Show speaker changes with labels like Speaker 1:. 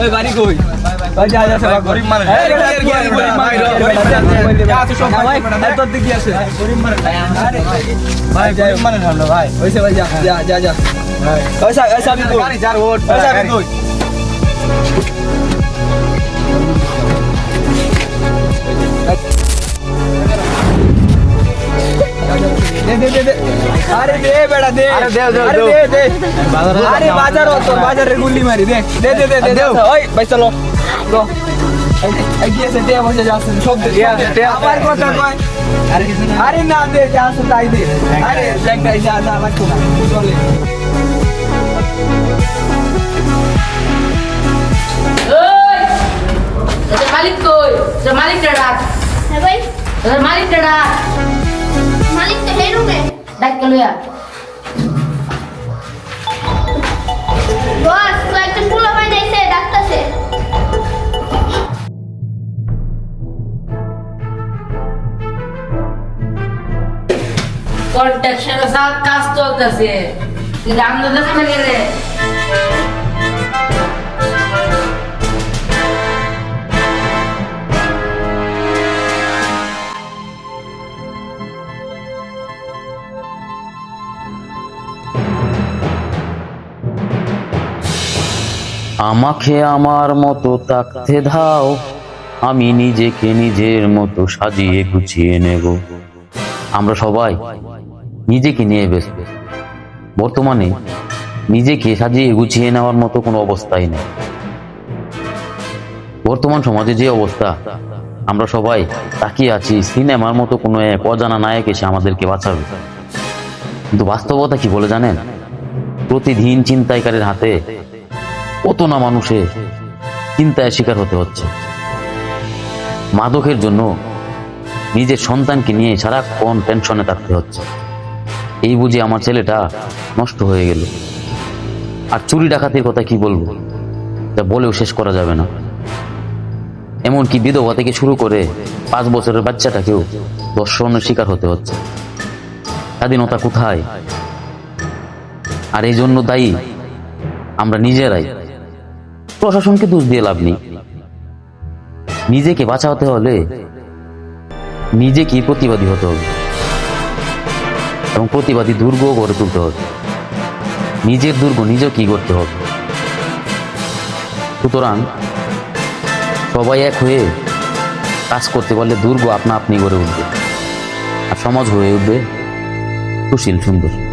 Speaker 1: ওই বাড়ি কই ওই যা যা সেবা
Speaker 2: গরিব মানুষ।
Speaker 1: গরিব গরিব মানুষ। তোর দিকে আছে
Speaker 2: ভাই গরিব মানুষ ভাই
Speaker 1: ওইসে ভাই যা যা যা যা ওই সা ওই সাবি কই
Speaker 2: যার ওট
Speaker 1: ওই সাবি কই আরে দে বেটা দে
Speaker 2: আরে দে, দে,
Speaker 1: আরে
Speaker 2: দে।
Speaker 1: দে দে আরে বাজার তোর বাজারে গুল্লি মারি দে দে দে দে দে দে ওই ভাই চলো লো এই এই কি আছে দে বসে যাচ্ছে সব দে
Speaker 2: দে আছে, দে আছে।
Speaker 1: আমার কথা কয় আরে আরে না দে যা আছে তাই দে আরে দেখ যা যা লাগতো না চলে
Speaker 3: ওই তোদের মালিক কই তোদের মালিকটা ডাক
Speaker 4: হ্যাঁ ভাই
Speaker 3: তোদের মালিকটা ডাক
Speaker 4: মালিক তো এই রুমে
Speaker 3: কে লইয়া
Speaker 4: বস কয়েকটা পুলো ভাই যাইছে ডাক্তারছে
Speaker 3: কন্ট্রাকশনের কাজ চলতেছে। দেখো না গেলে
Speaker 5: আমাকে আমার মতো তাকতে দাও। আমি নিজেকে নিজের মতো সাজিয়ে গুছিয়ে নেব। আমরা সবাই নিজেকে নিয়ে ব্যস্ত। বর্তমানে নিজেকে সাজিয়ে গুছিয়ে নেওয়ার মতো কোনো অবস্থাই নেই। বর্তমান সমাজে যে অবস্থা, আমরা সবাই তাকিয়ে আছি, সিনেমার মতো কোনো এক অজানা নায়ক এসে আমাদেরকে বাঁচাবে। কিন্তু বাস্তবতা কি বলে জানেন? প্রতিদিন চিন্তাইকারীর হাতে কত না মানুষের চিন্তায় শিকার হতে হচ্ছে। মাদকের জন্য নিজের সন্তানকে নিয়ে সারাক্ষণ টেনশনে থাকতে হচ্ছে। এই বুঝে আমার ছেলেটা নষ্ট হয়ে গেল। আর চুরি ডাকাতির কথা কি বলব? যা বলেও শেষ করা যাবে না। এমনকি বিধবা থেকে শুরু করে পাঁচ বছরের বাচ্চাটাকেও দর্শনের শিকার হতে হচ্ছে। স্বাধীনতা কোথায়? আর এই জন্য দায়ী আমরা নিজেরাই। প্রশাসনকে দোষ দিয়ে লাভ নেই। নিজেকে বাঁচাতে হলে নিজেকে প্রতিবাদী হতে হবে। এবং প্রতিবাদী দুর্গ গড়ে তুলতে হবে। নিজের দুর্গ নিজেকেই করতে হবে। সুতরাং সবাই এক হয়ে কাজ করতে পারলে দুর্গ আপনা আপনি গড়ে উঠবে। আর সমাজ হয়ে উঠবে সুশীল, সুন্দর।